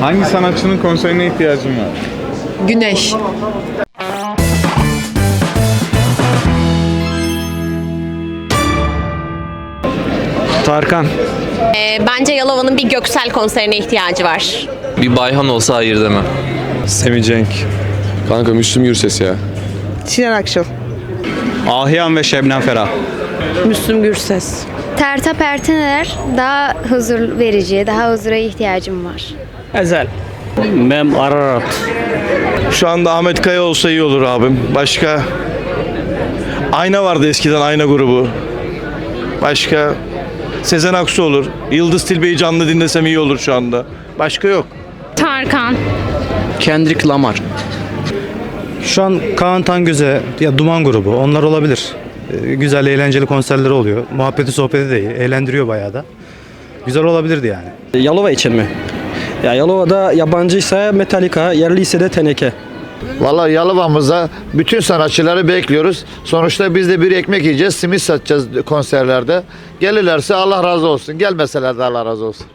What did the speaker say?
Hangi sanatçının konserine ihtiyacın var? Güneş. Tarkan. Ee, bence Yalova'nın bir Göksel konserine ihtiyacı var. Bir Bayhan olsa hayır demem. Semih Cenk. Kanka Müslüm Gürses ya. Sinan Akçıl. Ahiyan ve Şebnem Ferah. Müslüm Gürses. Tertap Ertener daha huzur verici, daha huzura ihtiyacım var. Ezel. Mem Ararat. Şu anda Ahmet Kaya olsa iyi olur abim. Başka Ayna vardı eskiden Ayna grubu. Başka Sezen Aksu olur. Yıldız Tilbe'yi canlı dinlesem iyi olur şu anda. Başka yok. Tarkan. Kendrick Lamar. Şu an Kaan Tangöze ya Duman grubu onlar olabilir. Ee, güzel eğlenceli konserleri oluyor. Muhabbeti sohbeti de iyi. Eğlendiriyor bayağı da. Güzel olabilirdi yani. Yalova için mi? Ya Yalova'da yabancıysa Metallica, yerli ise de Teneke. Valla Yalova'mıza bütün sanatçıları bekliyoruz. Sonuçta biz de bir ekmek yiyeceğiz, simit satacağız konserlerde. Gelirlerse Allah razı olsun. Gelmeseler de Allah razı olsun.